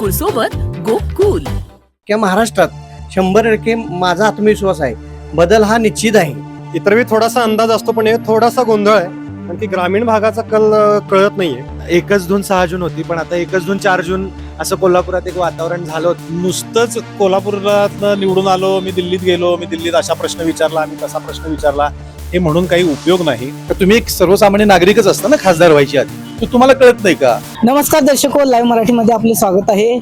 गोकुळ सोबत गोकुल. किंवा महाराष्ट्रात शंभर टक्के माझा आत्मविश्वास आहे. बदल हा निश्चित आहे. इतर वेळी थोडासा अंदाज असतो पण हे थोडासा गोंधळ आहे. कारण की ग्रामीण भागाचा कल कळत नाहीये. एकच जून सहा जून होती पण आता एकच जून चार जून असं कोल्हापुरात एक वातावरण झालं होतं. नुसतंच कोल्हापूरला निवडून आलो मी दिल्लीत गेलो मी दिल्लीत असा प्रश्न विचारला मी तसा प्रश्न विचारला. हे म्हणून काही उपयोग नाही. तर तुम्ही एक सर्वसामान्य नागरिकच असता ना खासदार व्हायची आधी? तुम्हाला कळत नाही का? नमस्कार दर्शको लाईव्ह मराठीमध्ये आपले स्वागत आहे.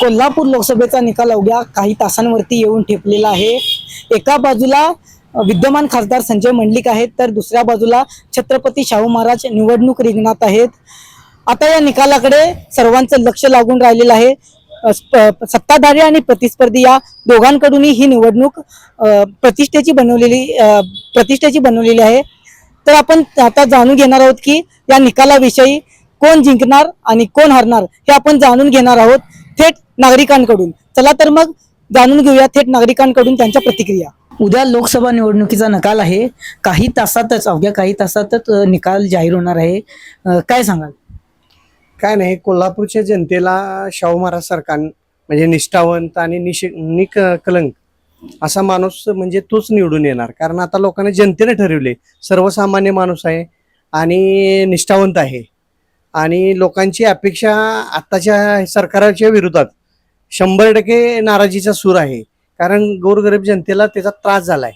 कोल्हापूर लोकसभेचा निकाल अवघ्या काही तासांवरती येऊन ठेपलेला आहे. एका बाजूला विद्यमान खासदार संजय मंडलिक आहेत तर दुसऱ्या बाजूला छत्रपती शाहू महाराज निवडणूक रिंगणात आहेत. आता या निकालाकडे सर्वांचं लक्ष लागून राहिलेलं आहे. सत्ताधारी आणि प्रतिस्पर्धी या दोघांकडूनही ही निवडणूक प्रतिष्ठेची बनवलेली प्रतिष्ठेची बनवलेली आहे. तर आपण आता जाणून घेणार आहोत की या निकालाविषयी कोण जिंकणार आणि कोण हरणार हे आपण जाणून घेणार आहोत थेट नागरिकांकडून. चला तर मग जाणून घेऊया थेट नागरिकांकडून त्यांच्या प्रतिक्रिया. उद्या लोकसभा निवडणुकीचा निकाल आहे. काही तासातच अवघ्या काही तासातच निकाल जाहीर होणार आहे. काय सांगाल? काय नाही कोल्हापूरच्या जनतेला शाहू महाराज सरकार म्हणजे निष्ठावंत आणि निश निक कलंक. असा माणूस म्हणजे तोच निवडून येणार. कारण आता लोकांनी जनतेने ठरवले सर्वसामान्य माणूस आहे आणि निष्ठावंत आहे. आणि लोकांची अपेक्षा आत्ताच्या सरकारच्या विरोधात शंभर टक्के नाराजीचा सूर आहे. कारण गोरगरीब जनतेला त्याचा त्रास झालाय.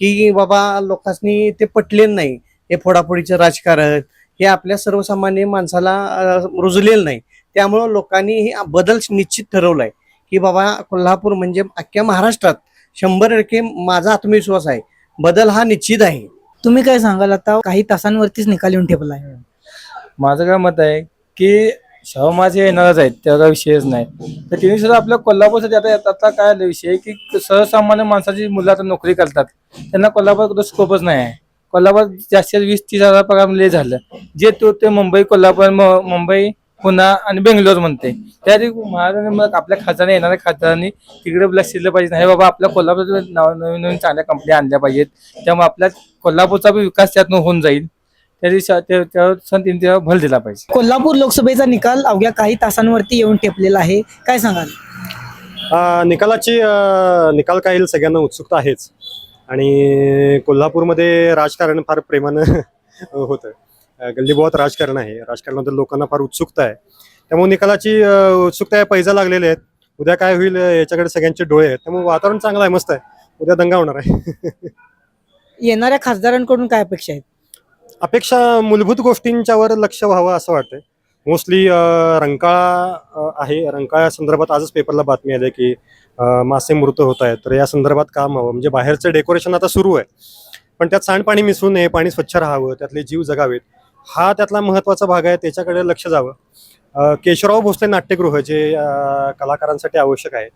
की बाबा लोकांनी ते पटलेलं नाही. हे फोडाफोडीचं राजकारण हे आपल्या सर्वसामान्य माणसाला रुजलेलं नाही. त्यामुळं लोकांनी हे बदल निश्चित ठरवलाय. की बाबा कोल्हापूर म्हणजे अख्ख्या महाराष्ट्रात शंभर टक्के माझा आत्मविश्वास आहे. बदल हा निश्चित आहे. तुम्ही काय सांगाल आता? काही तासांवरतीच निकाल येऊन ठेपला आहे. माझं काय मत आहे की शाहू माझे येणारच आहेत त्याचा विषयच नाही. तर तिने सुद्धा आपल्या कोल्हापूरसाठी आता आता काय आलं विषय की सर्वसामान्य माणसाची मुलं आता नोकरी करतात. त्यांना कोल्हापूर स्कोपच नाही आहे. कोल्हापूर जास्तीत वीस तीस हजार पगार लय झालं. जे तो ते मुंबई कोल्हापूर म- मुंबई पुणे आणि बेंगलोर म्हणते. त्याआधी महाराजांनी मग आपल्या खासदारांनी येणाऱ्या खासदारांनी तिकडे लक्ष दिलं पाहिजे. नाही बाबा आपल्या कोल्हापूर नवीन नवीन चांगल्या कंपन्या आणल्या पाहिजेत. त्यामुळे आपल्या कोल्हापूरचा बी विकास त्यातून होऊन जाईल. त्या त्या- त्यावर भर दिला पाहिजे. कोल्हापूर लोकसभेचा निकाल अवघ्या काही तासांवरती येऊन ठेपलेला आहे. काय सांगाल? निकालाची निकाल काय येईल सगळ्यांना उत्सुकता आहेच. आणि कोल्हापूरमध्ये राजकारण फार प्रेमानं होतं गल्लीबोळात राजकारण आहे. राजकारणाबद्दल लोकांना फार उत्सुकता आहे. त्यामुळे निकालाची उत्सुकता आहे पैजा लागलेले आहेत. उद्या काय होईल याच्याकडे सगळ्यांचे डोळे आहेत. त्यामुळे वातावरण चांगलं आहे मस्त आहे. उद्या दंगा होणार आहे. येणाऱ्या खासदारांकडून काय अपेक्षा आहेत? अपेक्षा मूलभूत गोष्टींच्यावर लक्ष व्हावं असं वाटतंय. मोस्टली रंकाळा आहे. रंकाळा संदर्भात आजच पेपरला बातमी आली की मासे मृत होत आहेत. तर या संदर्भात काम हवं. म्हणजे बाहेरचं डेकोरेशन आता सुरू आहे. पण त्यात सांडपाणी मिसळू नये पाणी स्वच्छ राहावं त्यातले जीव जगावेत. हा त्यातला महत्त्वाचा भाग आहे त्याच्याकडे लक्ष जावं. केशवराव भोसले नाट्यगृह जे कलाकारांसाठी आवश्यक आहे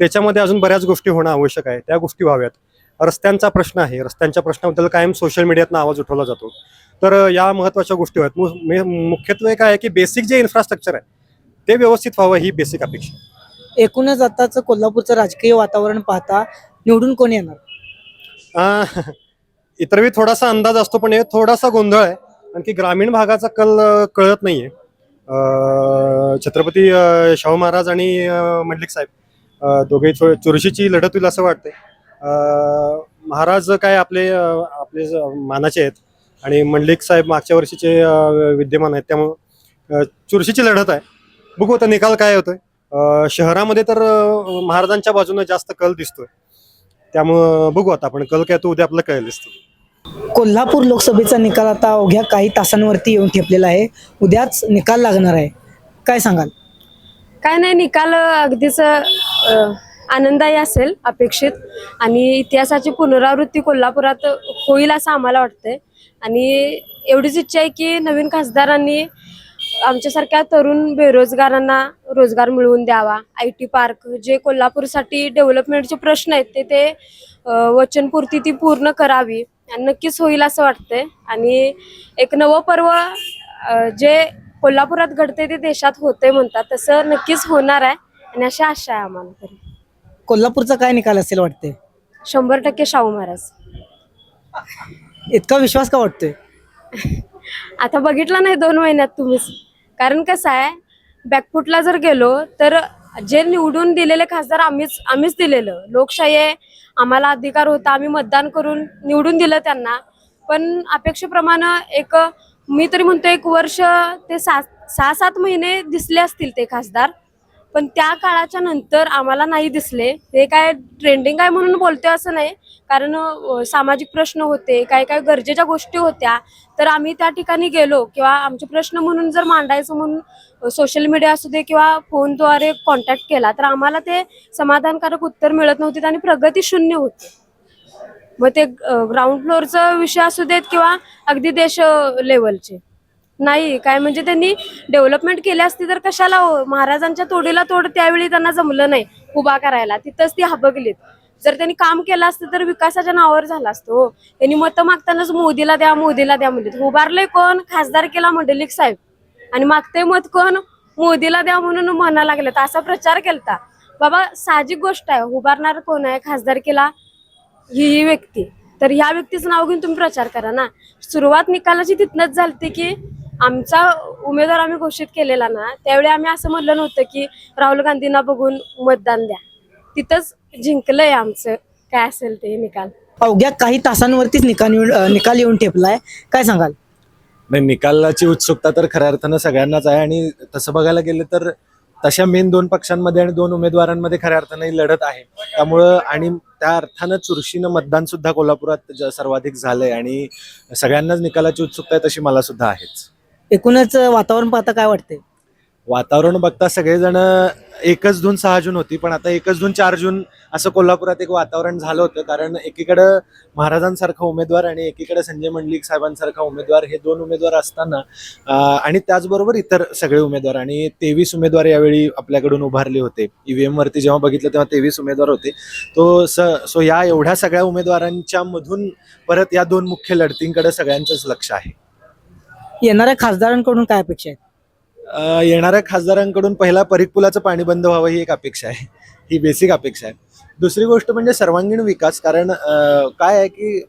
त्याच्यामध्ये अजून बऱ्याच गोष्टी होणं आवश्यक आहे. त्या गोष्टी व्हाव्यात. रस्त्यांचा प्रश्न आहे. रस्त्यांच्या प्रश्नाबद्दल कायम सोशल मीडियातनं आवाज उठवला जातो. तर या महत्त्वाच्या गोष्टी आहेत मुख्यत्वे काय आहे की बेसिक जे इन्फ्रास्ट्रक्चर आहे ते व्यवस्थित व्हावं ही बेसिक अपेक्षा एकूणच आताचं कोल्हापूरचं राजकीय वातावरण पाहता निवडून कोण येणार? अ, इतर वेळी थोडासा अंदाज असतो पण हे थोडासा गोंधळ आहे. आणखी ग्रामीण भागाचा कल कळत नाहीये. छत्रपती शाहू महाराज आणि मंडलिक साहेब दोघे चुरशीची लढत होईल असं वाटतंय. महाराज काय आपले आपले मानाचे आहेत आणि मंडलिक साहेब मागच्या वर्षीचे विद्यमान आहेत. त्यामुळं चुरशीची लढत आहे. बघू आता निकाल काय होतोय. शहरामध्ये तर महाराजांच्या बाजूने जास्त कल दिसतोय. त्यामुळं बघू आता आपण कल काय तो उद्या आपलं कळेल दिसतो कोल्हापूर लोकसभेचा निकाल आता अवघ्या काही तासांवरती येऊन ठेपलेला आहे. उद्याच निकाल लागणार आहे. काय सांगाल? काय नाही निकाल अगदीच अ, आनंददायी असेल अपेक्षित. आणि इतिहासाची पुनरावृत्ती कोल्हापुरात होईल असं आम्हाला वाटतंय. आणि एवढीच इच्छा आहे की नवीन खासदारांनी आमच्यासारख्या तरुण बेरोजगारांना रोजगार मिळवून द्यावा. आय टी पार्क जे कोल्हापूरसाठी डेव्हलपमेंटचे प्रश्न आहेत ते ते वचनपूर्ती ती पूर्ण करावी. नक्कीच होईल असं वाटतंय. आणि एक नवं पर्व जे कोल्हापुरात घडते ते देशात होते म्हणतात तसं नक्कीच होणार आहे. आणि अशी आशा आहे आम्हाला तरी. कोल्हापूरचा काय निकाल असेल वाटते शंभर टक्के शाहू महाराज. इतका विश्वास का वाटतोय? आता बघितला नाही दोन महिन्यात तुम्हीच. कारण कसं आहे बॅकफुटला जर गेलो तर जे निवडून दिलेले खासदार आम्हीच आम्हीच दिलेलं. लोकशाही आहे आम्हाला अधिकार होता आम्ही मतदान करून निवडून दिलं त्यांना. पण अपेक्षेप्रमाणे एक मी तरी म्हणतो एक वर्ष ते सात सहा सात महिने दिसले असतील ते खासदार. पण त्या काळाच्या नंतर आम्हाला नाही दिसले. ते काय ट्रेंडिंग आहे म्हणून बोलते असं नाही. कारण सामाजिक प्रश्न होते काय काय गरजेच्या गोष्टी होत्या तर आम्ही त्या ठिकाणी गेलो किंवा आमचे प्रश्न म्हणून जर मांडायचं म्हणून सोशल मीडिया असू दे किंवा फोनद्वारे कॉन्टॅक्ट केला तर आम्हाला ते समाधानकारक उत्तर मिळत नव्हते आणि प्रगती शून्य होती. मग ते ग्राउंड फ्लोअरचा विषय असू देत किंवा अगदी देश लेवलचे नाही काय म्हणजे त्यांनी डेव्हलपमेंट केली असती तर कशाला हो? महाराजांच्या तोडीला तोड त्यावेळी त्यांना जमलं नाही उभा करायला. तिथंच ती हबगलीत जर त्यांनी काम केलं असतं तर विकासाच्या नावावर झाला असतो. त्यांनी मतं मागतानाच मोदीला द्या मोदीला द्या म्हणले. उभारलंय कोण? खासदार केला मंडलिक साहेब. आणि मागते मत कोण? मोदीला द्या म्हणून म्हणा लागले. असा प्रचार केलता. बाबा साहजिक गोष्ट आहे. उभारणार कोण आहे? खासदार केला ही ही व्यक्ती. तर ह्या व्यक्तीचं नाव घेऊन तुम्ही प्रचार करा ना. सुरुवात निकालाची तिथनंच झालते की आमचा उमेदवार आम्ही घोषित केलेला ना. त्यावेळी आम्ही असं म्हणलं नव्हतं की राहुल गांधींना बघून मतदान द्या. तिथंच जिंकलंय आमचं. काय असेल ते निकाल. अवघ्या काही तासांवरतीच निकाल येऊन अं, निकाल येऊन ठेपलाय. काय सांगाल? नाही निकालाची उत्सुकता तर खऱ्या अर्थानं सगळ्यांनाच आहे आणि तसं बघायला गेलं तर तशा मेन दोन पक्षांमध्ये आणि दोन उमेदवारांमध्ये खऱ्या अर्थानं ही लढत आहे. त्यामुळं आणि त्या अर्थानं चुरशीनं मतदान सुद्धा कोल्हापुरात ज- सर्वाधिक झालंय आणि सगळ्यांनाच निकालाची उत्सुकता आहे तशी मला सुद्धा आहेच. एकूणच वातावरण पाहता काय वाटतंय? वातावरण बघता सगळेजण एकच जून सहा जून होती पण आता एकच जून चार जून असं कोल्हापुरात एक वातावरण झालं होतं. कारण एकीकडं महाराजांसारखा उमेदवार आणि एकीकडे संजय मंडलिक साहेबांसारखा उमेदवार हे दोन उमेदवार असताना आणि त्याचबरोबर इतर सगळे उमेदवार आणि तेवीस उमेदवार यावेळी आपल्याकडून उभारले होते. ईव्हीएम वरती जेव्हा बघितलं तेव्हा तेवीस उमेदवार होते. तो स सो या एवढ्या सगळ्या उमेदवारांच्या मधून परत या दोन मुख्य लढतींकडे सगळ्यांचंच लक्ष आहे. येणाऱ्या खासदारांकडून काय अपेक्षा आहेत? येणाऱ्या खासदारांकडून पहिला परिकपुलाचं पाणी बंद व्हावं ही एक अपेक्षा आहे. ही बेसिक अपेक्षा आहे. दुसरी गोष्ट म्हणजे सर्वांगीण विकास कारण काय आहे की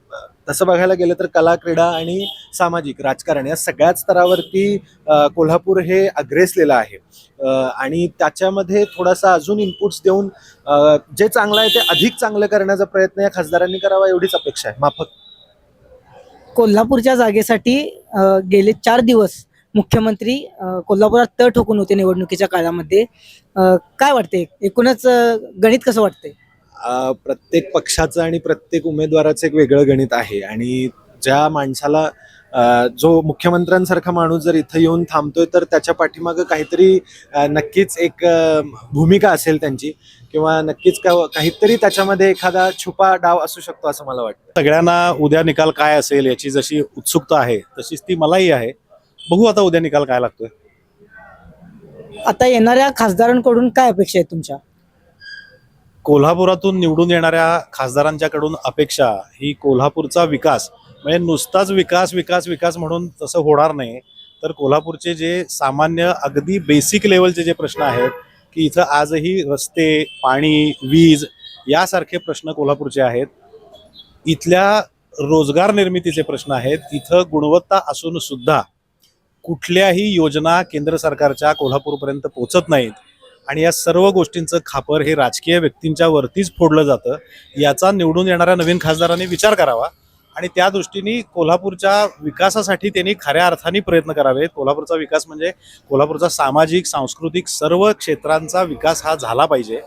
तसं बघायला गेलं तर कला क्रीडा आणि सामाजिक राजकारण या सगळ्याच स्तरावरती कोल्हापूर हे अग्रेसलेलं आहे. आणि त्याच्यामध्ये थोडासा अजून इनपुट्स देऊन जे चांगलं आहे ते अधिक चांगलं करण्याचा प्रयत्न या खासदारांनी करावा एवढीच अपेक्षा आहे. माफक. कोल्हापूरच्या जागेसाठी गेले चार दिवस मुख्यमंत्री कोल्हापुरात तळ ठोकून होते निवडणुकीच्या काळामध्ये. काय वाटते एकूणच गणित कसं वाटतंय? अ, प्रत्येक पक्षाचं आणि प्रत्येक उमेदवाराचं एक वेगळं गणित आहे आणि ज्या माणसाला जो मुख्यमंत्र्यांसारखा माणूस जर इथं येऊन थांबतोय तर त्याच्या पाठीमागं काहीतरी नक्कीच एक भूमिका असेल त्यांची किंवा नक्कीच का- काहीतरी त्याच्यामध्ये एखादा छुपा डाव असू शकतो असं मला वाटतं. सगळ्यांना उद्या निकाल काय असेल याची जशी उत्सुकता आहे तशीच ती मलाही आहे. बघू आता उद्या निकाल काय लागतोय. आता येणाऱ्या खासदारांकडून काय अपेक्षा आहेत तुमच्या? कोल्हापुरातून निवडून येणाऱ्या खासदारांच्याकडून अपेक्षा ही कोल्हापूरचा विकास म्हणजे नुसताच विकास विकास विकास म्हणून तसं होणार नाही. तर कोल्हापूरचे जे सामान्य अगदी बेसिक लेवलचे जे प्रश्न आहेत की इथं आजही रस्ते पाणी वीज यासारखे प्रश्न कोल्हापूरचे आहेत. इथल्या रोजगार निर्मितीचे प्रश्न आहेत. इथं गुणवत्ता असून सुद्धा कुठल्याही योजना केंद्र सरकारच्या कोल्हापूरपर्यंत पोचत नाहीत. आणि या सर्व गोष्टींचं खापर हे राजकीय व्यक्तींच्या वरतीच फोडलं जातं. याचा निवडून येणाऱ्या नवीन खासदारांनी विचार करावा. आणि त्या दृष्टीने कोल्हापूरच्या विकासासाठी त्यांनी खऱ्या अर्थाने प्रयत्न करावेत कोल्हापूरचा विकास म्हणजे कोल्हापूरचा सामाजिक सांस्कृतिक सर्व क्षेत्रांचा विकास हा झाला पाहिजे.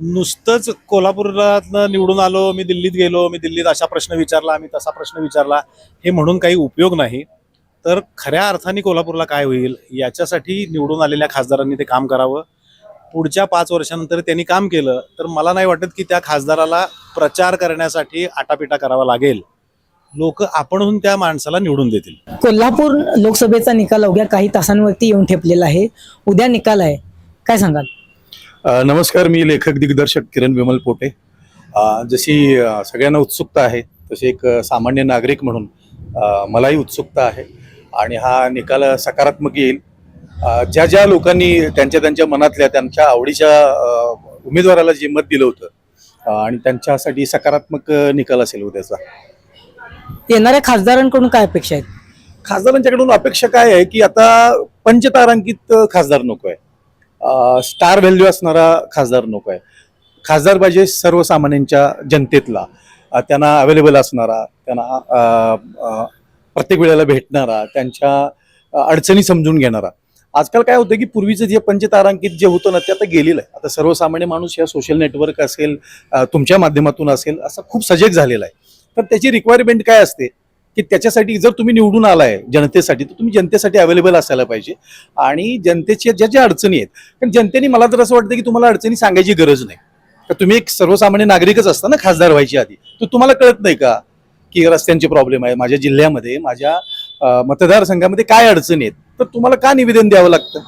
नुसतंच कोल्हापूरला निवडून आलो मी दिल्लीत गेलो मी दिल्लीत अशा प्रश्न विचारला मी तसा प्रश्न विचारला हे म्हणून काही उपयोग नाही. तर खऱ्या अर्थाने कोल्हापूरला काय होईल याच्यासाठी निवडून आलेल्या खासदारांनी ते काम करावं. पुढच्या पाच वर्षानंतर त्यांनी काम केलं तर मला नाही वाटत की त्या खासदाराला प्रचार करण्यासाठी आटापिटा करावा लागेल. लोक आपणहून त्या माणसाला निवडून देतील. कोल्हापूर लोकसभेचा निकाल अवघ्या काही तासांवरती येऊन ठेपलेला आहे. उद्या निकाल आहे. काय सांगाल? नमस्कार मी लेखक दिग्दर्शक किरण विमल पोटे. जशी सगळ्यांना उत्सुकता आहे तशी एक सामान्य नागरिक म्हणून मलाही उत्सुकता आहे. आणि हा निकाल सकारात्मक येईल. ज्या ज्या लोकांनी त्यांच्या त्यांच्या मनातल्या त्यांच्या आवडीच्या उमेदवाराला जे मत दिलं होतं आणि त्यांच्यासाठी सकारात्मक निकाल असेल उद्याचा. येणाऱ्या खासदारांकडून काय अपेक्षा आहेत? खासदारांच्याकडून अपेक्षा काय आहे की आता पंचतारांकित खासदार नको आहे. स्टार व्हॅल्यू असणारा खासदार नको आहे. खासदार पाहिजे सर्वसामान्यांच्या जनतेतला. त्यांना अवेलेबल असणारा त्यांना प्रत्येक वेळेला भेटणारा त्यांच्या अडचणी समजून घेणारा. आजकाल काय होतं की पूर्वीचं जे पंचतारांकित जे होतं ना ते आता गेलेलं आहे. आता सर्वसामान्य माणूस या सोशल नेटवर्क असेल तुमच्या माध्यमातून असेल असा खूप सजग झालेला आहे. तर त्याची रिक्वायरमेंट काय असते? की त्याच्यासाठी जर तुम्ही निवडून आलाय जनतेसाठी तर तुम्ही जनतेसाठी अवेलेबल असायला पाहिजे. आणि जनतेच्या ज्या ज्या अडचणी आहेत कारण जनतेने मला तर असं वाटतं की तुम्हाला अडचणी सांगायची गरज नाही. तर तुम्ही एक सर्वसामान्य नागरिकच असता ना खासदार व्हायची आधी. तर तुम्हाला कळत नाही का? की रस्त्यांचे प्रॉब्लेम आहे माझ्या जिल्ह्यामध्ये माझ्या मतदारसंघामध्ये काय अडचणी आहेत तर तुम्हाला का निवेदन द्यावं लागतं?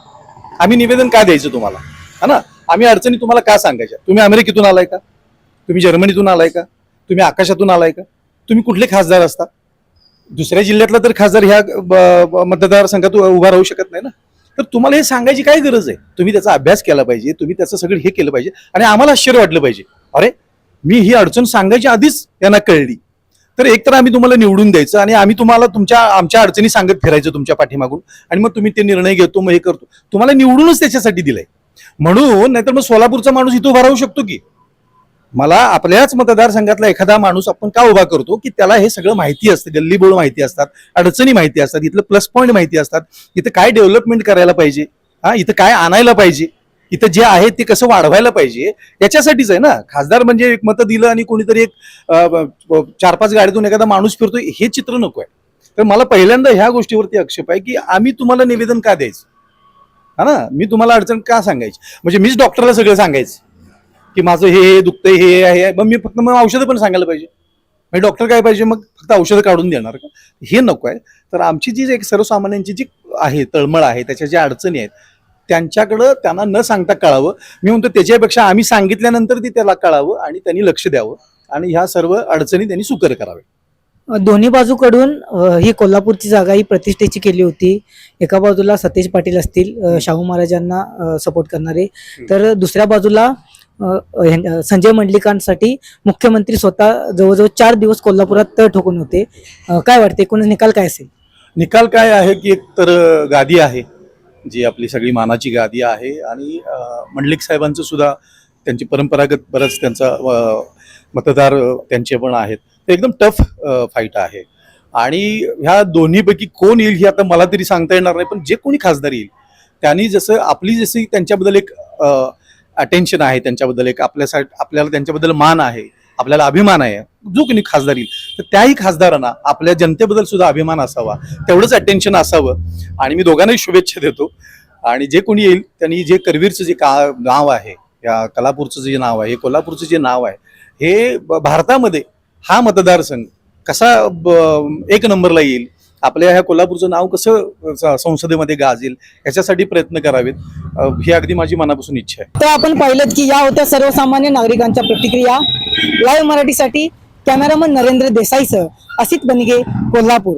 आम्ही निवेदन का द्यायचं तुम्हाला? हा ना? आम्ही अडचणी तुम्हाला का सांगायच्या? तुम्ही अमेरिकेतून आलाय का? तुम्ही जर्मनीतून आलाय का? तुम्ही आकाशातून आलाय का? तुम्ही कुठले खासदार असता? दुसऱ्या जिल्ह्यातला तर खासदार ह्या मतदारसंघात उभा राहू शकत नाही ना? तर तुम्हाला हे सांगायची काय गरज आहे? तुम्ही त्याचा अभ्यास केला पाहिजे तुम्ही त्याचं सगळं हे केलं पाहिजे आणि आम्हाला आश्चर्य वाटलं पाहिजे. अरे मी ही अडचण सांगायची आधीच यांना कळली. तर एक तर आम्ही तुम्हाला निवडून द्यायचं आणि आम्ही तुम्हाला तुमच्या आमच्या अडचणी सांगत फिरायचं तुमच्या पाठीमागून. आणि मग तुम्ही ते निर्णय घेतो मग हे करतो. तुम्हाला निवडूनच त्याच्यासाठी दिलंय. म्हणून नाहीतर मग सोलापूरचा माणूस इथं उभा राहू शकतो की? मला आपल्याच मतदारसंघातला एखादा माणूस आपण का उभा करतो? की त्याला हे सगळं माहिती असतं गल्लीबोळ माहिती असतात अडचणी माहिती असतात इथलं प्लस पॉईंट माहिती असतात. इथं काय डेव्हलपमेंट करायला पाहिजे? हा इथं काय आणायला पाहिजे? इथं जे आहे ते कसं वाढवायला पाहिजे याच्यासाठीच आहे ना. खासदार म्हणजे एक मतं दिलं आणि कोणीतरी एक चार पाच गाडीतून एखादा माणूस फिरतो हे चित्र नको आहे. तर मला पहिल्यांदा ह्या गोष्टीवरती आक्षेप आहे की आम्ही तुम्हाला निवेदन का द्यायचं? हा ना? मी तुम्हाला अडचण का सांगायची? म्हणजे मीच डॉक्टरला सगळं सांगायचं. की माझं हे हे दुखतंय हे आहे मग मी फक्त मग औषधं पण सांगायला पाहिजे. म्हणजे डॉक्टर काय पाहिजे? मग फक्त औषधं काढून देणार का? हे नको आहे. तर आमची जी एक सर्वसामान्यांची जी आहे तळमळ आहे त्याच्या ज्या अडचणी आहेत त्यांच्याकडं त्यांना न सांगता कळावं. मी म्हणतो त्याच्यापेक्षा आम्ही सांगितल्यानंतर ती त्याला कळावं आणि त्यांनी लक्ष द्यावं. आणि ह्या सर्व अडचणी त्यांनी सुकर करावे दोन्ही बाजूकडून ही कोल्हापूरची जागा ही प्रतिष्ठेची केली होती. एका बाजूला सतेज पाटील असतील शाहू महाराजांना सपोर्ट करणारे. तर दुसऱ्या बाजूला संजय मंडलिकांसाठी मुख्यमंत्री स्वतः जवळजवळ चार दिवस कोल्हापुरात ठोकून होते. काय वाटते? एकूणच निकाल काय असेल? निकाल काय आहे की एक तर गादी आहे. जी आपली सगळी मानाची गादी आहे आणि मंडलिक साहेबांचं सुद्धा त्यांची परंपरागत बरंच त्यांचा मतदार त्यांचे पण आहेत. ते एकदम टफ फाईट आहे. आणि ह्या दोन्हीपैकी कोण येईल हे आता मला तरी सांगता येणार नाही पण जे कोणी खासदार येईल त्यांनी जसं आपली जशी त्यांच्याबद्दल एक अटेन्शन आहे त्यांच्याबद्दल एक आपल्यासाठी आपल्याला त्यांच्याबद्दल मान आहे आपल्याला अभिमान आहे जो कोणी खासदार येईल. तर त्याही खासदारांना आपल्या जनतेबद्दल सुद्धा अभिमान असावा तेवढंच अटेन्शन असावं. आणि मी दोघांनाही शुभेच्छा देतो. आणि जे कोणी येईल त्यांनी जे करवीरचं जे का नाव आहे या कलापूरचं जे नाव आहे हे कोल्हापूरचं जे नाव आहे हे भारतामध्ये हा मतदारसंघ कसा ब- एक नंबरला येईल आपल्या ह्या कोल्हापूरचं नाव कसं संसदेमध्ये गाजेल याच्यासाठी प्रयत्न करावेत. ही अगदी माझी मनापासून इच्छा आहे. तर आपण पाहिलं की या होत्या सर्वसामान्य नागरिकांच्या प्रतिक्रिया लाईव्ह मराठीसाठी कॅमेरामन नरेंद्र देसाईसह असित बनगे कोल्हापूर.